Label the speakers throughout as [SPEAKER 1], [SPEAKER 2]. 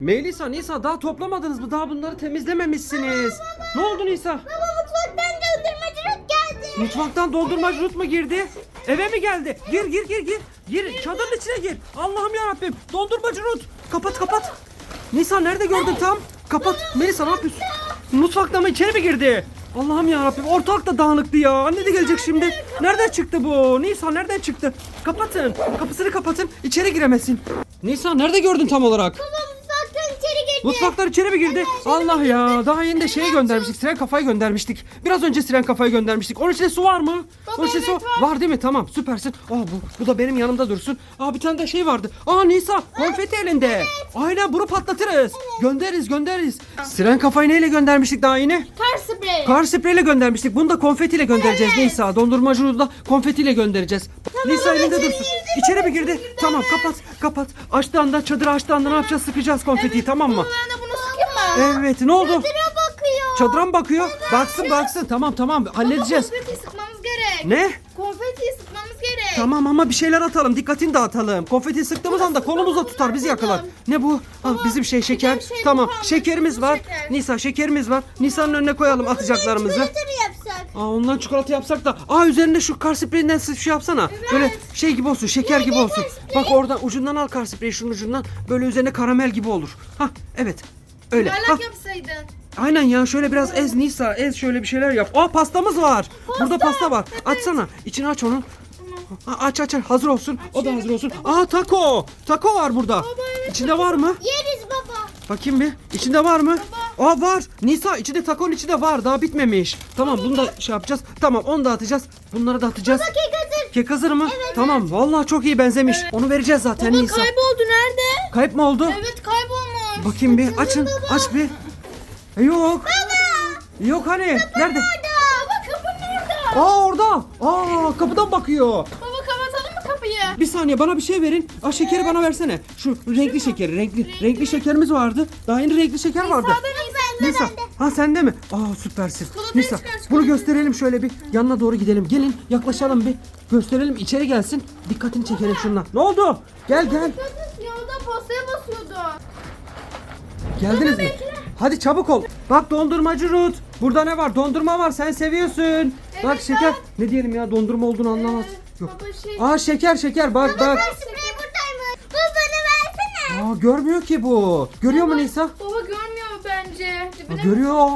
[SPEAKER 1] Melisa, Nisa daha toplamadınız mı? Daha bunları temizlememişsiniz. Ne oldu Nisa?
[SPEAKER 2] Baba mutfaktan dondurmacı Ruth geldi.
[SPEAKER 1] Mutfaktan doldurmacı Ruth mu girdi? Eve mi geldi? Gir gir gir gir. Gir çadırın içine gir. Allah'ım ya Rabbim. Dondurmacı Ruth. Kapat kapat. Nisa nerede gördün tam? Kapat. Melisa ne yapıyorsun? Mutfakta mı içeri mi girdi? Allah'ım ya Rabbim ortalık da dağınıktı ya. Anne de gelecek şimdi. Nereden çıktı bu? Nisa nereden çıktı? Kapatın. Kapısını kapatın. İçeri giremesin. Nisa nerede gördün tam olarak?
[SPEAKER 2] Baba mutfaktan.
[SPEAKER 1] Mutfaklar içeri mi girdi? Allah ya. Daha yeni de şeye göndermiştik. Siren kafayı göndermiştik. Biraz önce siren kafayı göndermiştik. Onun içinde su var mı? Onun içinde su
[SPEAKER 2] evet,
[SPEAKER 1] var. değil mi? Tamam süpersin. Aa bu, bu da benim yanımda dursun. Aa bir tane de şey vardı. Aa Nisa konfeti elinde. Aynen bunu patlatırız. Göndeririz göndeririz. Siren kafayı neyle göndermiştik daha yeni?
[SPEAKER 2] Kar spreyi.
[SPEAKER 1] Kar spreyle göndermiştik. Bunu da konfetiyle göndereceğiz Nisa. Dondurmacını da konfetiyle göndereceğiz. Nisa elinde dursun. İçeri mi girdi? Tamam kapat kapat. Açtığı anda çadırı açtığı anda ne yapacağız? Sıkacağız konfetiyi tamam mı?
[SPEAKER 2] De bunu sıkayım mı?
[SPEAKER 1] Evet ne oldu?
[SPEAKER 2] Çadıra bakıyor.
[SPEAKER 1] Çadıra mı bakıyor? Baksın baksın tamam tamam halledeceğiz.
[SPEAKER 2] Konfeti sıkmamız gerek.
[SPEAKER 1] Ne?
[SPEAKER 2] Konfeti sıkmamız gerek.
[SPEAKER 1] Tamam ama bir şeyler atalım dikkatini dağıtalım. Konfeti sıktığımız anda kolumuza tutar bizi yakalar. Ne bu? Ah, bizim şey şeker.
[SPEAKER 2] bir şey bu,
[SPEAKER 1] Tamam şekerimiz
[SPEAKER 2] Bu
[SPEAKER 1] var.
[SPEAKER 2] şeker.
[SPEAKER 1] Nisa şekerimiz var. Nisa'nın önüne koyalım atacaklarımızı.
[SPEAKER 2] Yapsak?
[SPEAKER 1] Aa ondan çikolata yapsak da. Aa üzerinde şu kar spreyinden siz şey yapsana. Böyle şey gibi olsun, şeker gibi olsun. Bak oradan ucundan al kar spreyi şunun ucundan. Böyle üzerine karamel gibi olur. Ha evet. Öyle.
[SPEAKER 2] Yuvarlak yapsaydın.
[SPEAKER 1] aynen ya şöyle biraz ez Nisa, ez şöyle bir şeyler yap. Aa pastamız var. Burada pasta var. Açsana. İçini aç onun. Ha, aç aç aç. Hazır olsun. O da hazır olsun. Aa taco. Taco var burada. İçinde var mı?
[SPEAKER 2] Yeriz baba.
[SPEAKER 1] Bakayım bir. İçinde var mı? Aa var. Nisa içinde takonun içinde var. Daha bitmemiş. Tamam bunu da şey yapacağız. Tamam onu da atacağız. Bunları da atacağız.
[SPEAKER 2] Kek hazır.
[SPEAKER 1] Kek hazır mı? Tamam. Vallahi çok iyi benzemiş. Onu vereceğiz zaten
[SPEAKER 2] Baba
[SPEAKER 1] Nisa.
[SPEAKER 2] kayboldu nerede?
[SPEAKER 1] Kayıp mı oldu?
[SPEAKER 2] Evet kaybolmuş.
[SPEAKER 1] Bakayım bir. Açın. Aç bir. E, yok.
[SPEAKER 2] Baba.
[SPEAKER 1] Yok hani. Nerede?
[SPEAKER 2] Orada. Baba kapının orada.
[SPEAKER 1] Aa orada. Aa kapıdan bakıyor.
[SPEAKER 2] Baba kapatalım mı kapıyı?
[SPEAKER 1] Bir saniye bana bir şey verin. Aa şekeri bana versene. Şu renkli şekeri. Renkli renkli şekerimiz vardı. Daha yeni renkli şeker vardı. Nisa. Ha sende mi? Aa süpersin.
[SPEAKER 2] Çikolatayı
[SPEAKER 1] Nisa
[SPEAKER 2] çıkar,
[SPEAKER 1] bunu gösterelim şöyle bir. Yanına doğru gidelim. Gelin yaklaşalım bir. Gösterelim içeri gelsin. Dikkatini çekelim şundan. Ne oldu? Gel gel.
[SPEAKER 2] Yolda postaya basıyordu.
[SPEAKER 1] Geldiniz mi? Hadi çabuk ol. Bak dondurmacı Ruth. Burada ne var? Dondurma var. Sen seviyorsun. bak şeker. Ne diyelim ya dondurma olduğunu anlamaz.
[SPEAKER 2] Ee,
[SPEAKER 1] Yok.
[SPEAKER 2] baba şey-
[SPEAKER 1] Aa şeker şeker bak bak.
[SPEAKER 2] Sprey buradaymış. Bu bana versene.
[SPEAKER 1] Aa görmüyor ki bu. Görüyor mu Nisa?
[SPEAKER 2] Baba bence.
[SPEAKER 1] Aa,
[SPEAKER 2] Dibine
[SPEAKER 1] görüyor.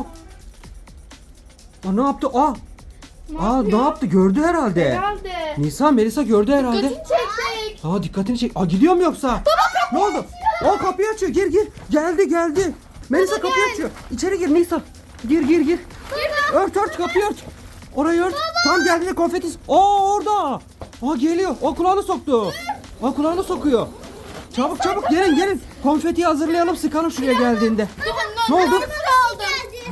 [SPEAKER 1] Aa ne yaptı? Aa. Aa ne yaptı? Gördü herhalde.
[SPEAKER 2] Herhalde.
[SPEAKER 1] Nisa Melisa gördü herhalde.
[SPEAKER 2] Dikkatini çektik.
[SPEAKER 1] Aa dikkatini çek. Aa gidiyor mu yoksa? ne oldu? O kapıyı açıyor. Gir gir. Geldi geldi. Melisa kapıyı açıyor. İçeri gir Nisa. Gir gir gir. Ört ört kapıyı ört. Orayı ört. Tam geldiğinde konfeti. Aa orada. Aa geliyor. O kulağını soktu. Aa kulağını sokuyor. Çabuk çabuk gelin gelin. Konfeti hazırlayalım sıkalım şuraya geldiğinde. Ne oldu?
[SPEAKER 2] aldım.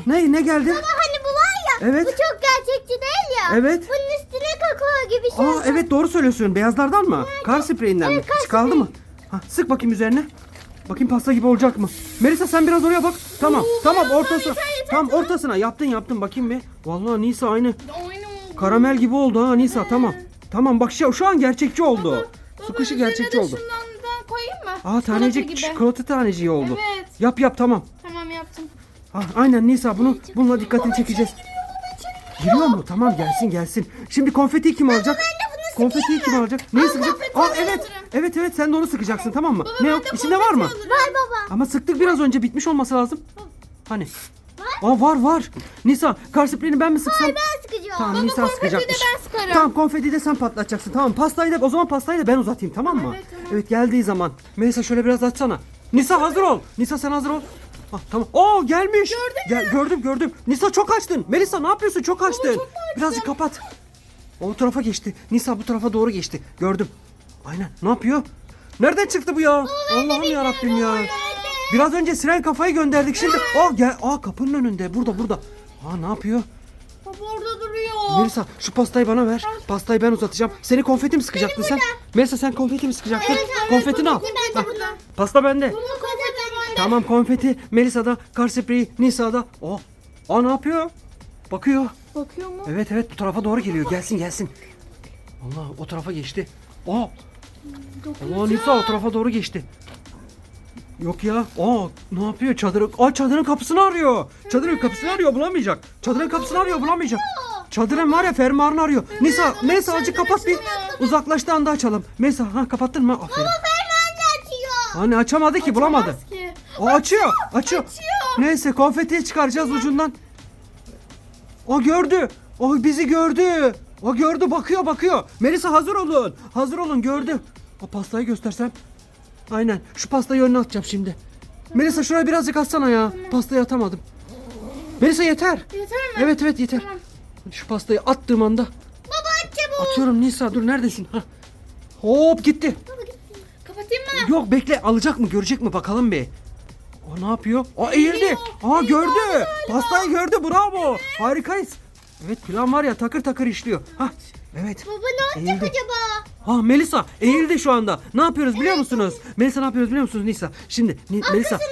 [SPEAKER 1] Ne ne geldi?
[SPEAKER 2] Hani bu var ya.
[SPEAKER 1] Evet.
[SPEAKER 2] Bu çok gerçekçi değil ya.
[SPEAKER 1] Evet.
[SPEAKER 2] Bunun üstüne kakao gibi şey.
[SPEAKER 1] Aa evet doğru söylüyorsun. Beyazlardan mı? Kar spreyinden mi?
[SPEAKER 2] Evet, kar
[SPEAKER 1] Hiç kaldı mı? Ha, sık bakayım üzerine. Bakayım pasta gibi olacak mı? Melisa sen biraz oraya bak. Tamam. tamam ortasına. Tam ortasına. Yaptın yaptın bakayım bir. Vallahi Nisa aynı.
[SPEAKER 2] Aynı oldu.
[SPEAKER 1] Karamel gibi oldu ha Nisa tamam. Tamam bak şu, şu an gerçekçi oldu. Su kışı gerçekçi oldu.
[SPEAKER 2] Şundan?
[SPEAKER 1] Aa tanecik
[SPEAKER 2] gibi.
[SPEAKER 1] çikolata taneciği oldu.
[SPEAKER 2] Evet.
[SPEAKER 1] Yap yap tamam.
[SPEAKER 2] Tamam yaptım.
[SPEAKER 1] Ha, aynen Nisa bunu bununla dikkatini çekeceğiz. Giriyor mu? Tamam gelsin gelsin. Şimdi konfeti kim alacak? Konfetiyi kim alacak? Neyi sıkacak? Aa evet. Evet evet sen de onu sıkacaksın tamam mı? ne o?
[SPEAKER 2] ben de
[SPEAKER 1] İçinde var mı?
[SPEAKER 2] Var baba.
[SPEAKER 1] Ama sıktık biraz önce bitmiş olması lazım. Hani? Aa var var. Nisa kar spreyini ben mi sıksam?
[SPEAKER 2] Ben sıkacağım.
[SPEAKER 1] Tamam
[SPEAKER 2] Baba
[SPEAKER 1] Nisa
[SPEAKER 2] konfeti de
[SPEAKER 1] sıkacakmış.
[SPEAKER 2] ben sıkarım.
[SPEAKER 1] Tamam konfeti de sen patlatacaksın. Tamam pastayı da o zaman pastayı da ben uzatayım tamam mı?
[SPEAKER 2] Evet.
[SPEAKER 1] Evet geldiği zaman. Melisa şöyle biraz açsana. Nisa hazır ol. Nisa sen hazır ol. Ah, tamam. Oo gelmiş. Gördün Gördüm gördüm. Nisa çok açtın. Melisa ne yapıyorsun? Çok açtın. Birazcık kapat. O tarafa geçti. Nisa bu tarafa doğru geçti. Gördüm. Aynen. Ne yapıyor? Nereden çıktı bu ya? Allah'ım ya Rabbim ya. Biraz önce siren kafayı gönderdik. Şimdi aa gel. Aa kapının önünde. Burada burada. Aa ne yapıyor?
[SPEAKER 2] Baba orada duruyor.
[SPEAKER 1] Melisa şu pastayı bana ver. Pastayı ben uzatacağım. Seni konfeti mi sıkacaktın sen? Melisa sen konfeti mi sıkacaktın? Konfetini al.
[SPEAKER 2] konfeti
[SPEAKER 1] Hah,
[SPEAKER 2] burada.
[SPEAKER 1] Pasta bende.
[SPEAKER 2] Baba konfeti bende.
[SPEAKER 1] Tamam konfeti Melisa'da, kar spreyi Nisa'da. O. Aa ne yapıyor? Bakıyor.
[SPEAKER 2] Bakıyor mu?
[SPEAKER 1] Evet evet bu tarafa doğru geliyor. Gelsin gelsin. Allah o tarafa geçti. Aa. Allah Nisa o tarafa doğru geçti. Yok ya. Aa ne yapıyor? Çadırın, Aa, çadırın kapısını arıyor. Çadırın kapısını arıyor bulamayacak. Çadırın kapısını arıyor bulamayacak. Çadırın var ya fermuarını arıyor. Nisa, Melisa azıcık kapat bir. Uzaklaştığı anda açalım. Melisa ha kapattın mı? Aferin.
[SPEAKER 2] Ferman açıyor.
[SPEAKER 1] Hani açamadı ki bulamadı.
[SPEAKER 2] Açamaz ki.
[SPEAKER 1] O açıyor. Açıyor. Neyse konfetiyi çıkaracağız ucundan. O gördü. O bizi gördü. O gördü bakıyor bakıyor. Melisa hazır olun. Hazır olun gördü. O pastayı göstersem. Aynen. Şu pastayı önüne atacağım şimdi. Melisa şuraya birazcık atsana ya. Pastayı atamadım. Melisa yeter.
[SPEAKER 2] Yeter mi?
[SPEAKER 1] Evet evet yeter.
[SPEAKER 2] Tamam.
[SPEAKER 1] Şu pastayı attığım anda
[SPEAKER 2] Baba aç çabuk.
[SPEAKER 1] atıyorum Nisa dur neredesin? Hah. Hop gitti.
[SPEAKER 2] Baba gitti. Kapatayım mı?
[SPEAKER 1] Yok bekle alacak mı görecek mi bakalım bir. O ne yapıyor? O eğildi. Aa gördü. Pastayı gördü bravo. Harikayız. Evet plan var ya takır takır işliyor. Hah evet.
[SPEAKER 2] Baba ne yapacak
[SPEAKER 1] Eğildi.
[SPEAKER 2] acaba?
[SPEAKER 1] Ha Melisa eğildi şu anda. Ne yapıyoruz biliyor musunuz? Melisa ne yapıyoruz biliyor musunuz Nisa? Şimdi Ni- Melisa.
[SPEAKER 2] Sıkacağız.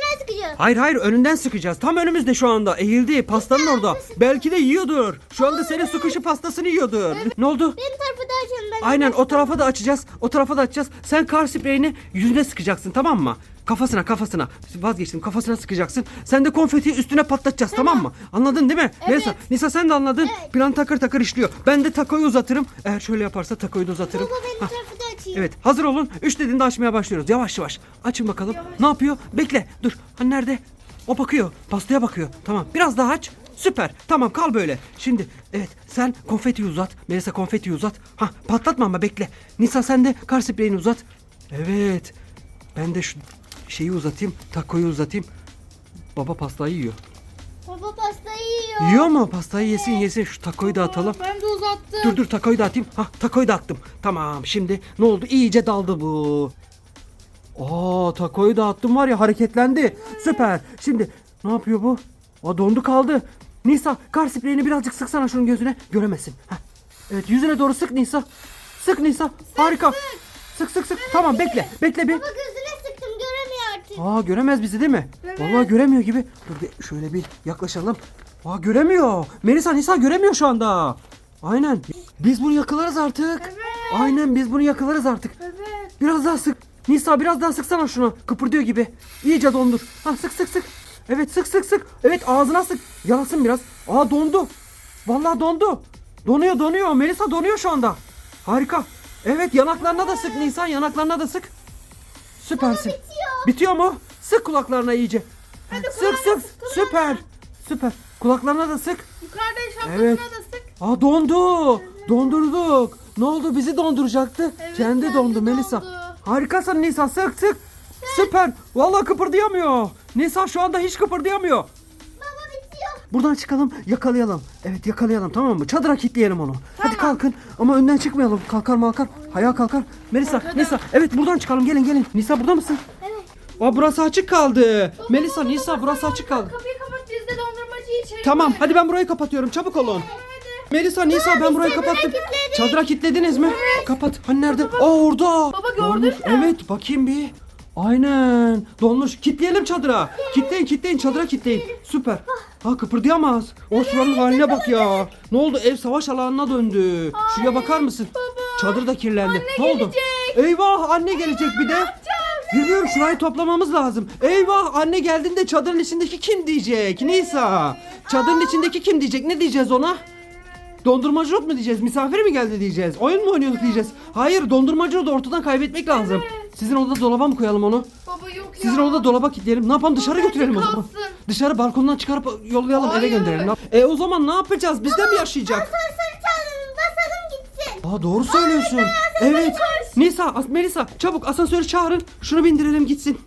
[SPEAKER 1] Hayır hayır önünden sıkacağız. Tam önümüzde şu anda. Eğildi pastanın orada. Belki de yiyordur. Şu anda senin sıkışı pastasını yiyordur. Ne oldu?
[SPEAKER 2] Benim tarafı da açın. Ben
[SPEAKER 1] Aynen o tarafa da açacağız. O tarafa da açacağız. Sen kar spreyini yüzüne sıkacaksın tamam mı? Kafasına kafasına. Vazgeçtim kafasına sıkacaksın. Sen de konfetiyi üstüne patlatacağız tamam, mı? Anladın değil mi? Nisa, Nisa sen de anladın.
[SPEAKER 2] Evet.
[SPEAKER 1] Plan takır takır işliyor. Ben de takoyu uzatırım. Eğer şöyle yaparsa takoyu da uzatırım.
[SPEAKER 2] Baba benim tarafı açayım.
[SPEAKER 1] Evet hazır olun. Üç dediğinde açmaya başlıyoruz. Yavaş yavaş. Açın bakalım. Ne yapıyor? Bekle. Dur. Hani nerede? O bakıyor. Pastaya bakıyor. Tamam. Biraz daha aç. Süper. Tamam kal böyle. Şimdi evet sen konfeti uzat. Melisa konfeti uzat. Ha patlatma ama bekle. Nisa sen de kar spreyini uzat. Evet. Ben de şu şeyi uzatayım. Takoyu uzatayım. Baba pastayı yiyor.
[SPEAKER 2] Baba pastayı yiyor.
[SPEAKER 1] Yiyor mu? Pastayı yesin yesin. Şu takoyu da atalım.
[SPEAKER 2] Ben de uzattım.
[SPEAKER 1] Dur dur takoyu da atayım. Hah takoyu da attım. Tamam şimdi ne oldu? İyice daldı bu. Aa takoyu da attım var ya hareketlendi. Süper. Şimdi ne yapıyor bu? Aa dondu kaldı. Nisa kar spreyini birazcık sıksana şunun gözüne. Göremesin. Heh. Evet yüzüne doğru sık Nisa. Sık Nisa. Harika. Sık sık sık. Tamam bekle. Bekle bir.
[SPEAKER 2] Baba
[SPEAKER 1] Aa göremez bizi değil mi?
[SPEAKER 2] Evet.
[SPEAKER 1] Vallahi göremiyor gibi. Dur bir şöyle bir yaklaşalım. Aa göremiyor. Melisa Nisa göremiyor şu anda. Aynen. Biz bunu yakalarız artık.
[SPEAKER 2] Evet.
[SPEAKER 1] Aynen biz bunu yakalarız artık.
[SPEAKER 2] Evet.
[SPEAKER 1] Biraz daha sık. Nisa biraz daha sıksana şunu. Kıpırdıyor gibi. İyice dondur. Ha sık sık sık. Evet sık sık sık. Evet ağzına sık. Yalasın biraz. Aa dondu. Vallahi dondu. Donuyor donuyor. Melisa donuyor şu anda. Harika. Evet yanaklarına da sık Nisan yanaklarına da sık. Süpersin.
[SPEAKER 2] Bitiyor.
[SPEAKER 1] Mu? Sık kulaklarına iyice. Sık sık. Süper. Süper. Kulaklarına da sık.
[SPEAKER 2] Yukarıda şapkasına
[SPEAKER 1] Evet.
[SPEAKER 2] da sık.
[SPEAKER 1] Aa dondu. Dondurduk. Ne oldu? Bizi donduracaktı.
[SPEAKER 2] Evet,
[SPEAKER 1] kendi
[SPEAKER 2] kendi
[SPEAKER 1] dondu Melisa.
[SPEAKER 2] dondu.
[SPEAKER 1] Harikasın Nisa. Sık sık. Süper. Vallahi kıpırdayamıyor. Nisa şu anda hiç kıpırdayamıyor.
[SPEAKER 2] Baba bitiyor.
[SPEAKER 1] Buradan çıkalım, yakalayalım. Evet yakalayalım tamam mı? Çadıra kilitleyelim onu. Hadi kalkın ama önden çıkmayalım. Kalkar malkar. Ayağa kalkar. Melisa, Nisa. Evet buradan çıkalım. Gelin gelin. Nisa burada mısın? Aa burası açık kaldı. Melisa, Nisa burası açık kaldı.
[SPEAKER 2] Kapıyı kapat biz de dondurmacıyı içeri
[SPEAKER 1] Tamam hadi ben burayı kapatıyorum. Çabuk olun. Melisa, Nisa ben burayı kapattım. Çadıra kilitlediniz mi? Kapat. Hani nerede? Aa orada.
[SPEAKER 2] Baba, gördün
[SPEAKER 1] Donmuş.
[SPEAKER 2] mü?
[SPEAKER 1] Evet bakayım bir. Aynen. Donmuş. Kitleyelim çadıra. Kitleyin kitleyin çadıra kitleyin. Süper. Ha kıpırdayamaz. O şuranın haline bak ya. Ne oldu? Ev savaş alanına döndü. Şuraya bakar mısın? Çadır da kirlendi. ne oldu?
[SPEAKER 2] gelecek.
[SPEAKER 1] Eyvah anne gelecek bir de. Bilmiyorum şurayı toplamamız lazım. Eyvah anne geldiğinde çadırın içindeki kim diyecek? Nisa. Çadırın içindeki kim diyecek? Ne diyeceğiz ona? Dondurmacı yok mu diyeceğiz? Misafir mi geldi diyeceğiz? Oyun mu oynuyorduk diyeceğiz? Hayır dondurmacı da ortadan kaybetmek lazım. Sizin odada dolaba mı koyalım onu?
[SPEAKER 2] Baba yok ya.
[SPEAKER 1] Sizin odada dolaba kilitleyelim. Ne yapalım dışarı götürelim o zaman.
[SPEAKER 2] kalsın.
[SPEAKER 1] Dışarı balkondan çıkarıp yollayalım eve
[SPEAKER 2] Hayır.
[SPEAKER 1] gönderelim. E o zaman ne yapacağız? Bizde mi yaşayacak?
[SPEAKER 2] Asansör çağırın basalım gitsin.
[SPEAKER 1] Aa doğru söylüyorsun. Evet. Nisa, Melisa çabuk asansörü çağırın. Şunu bindirelim gitsin.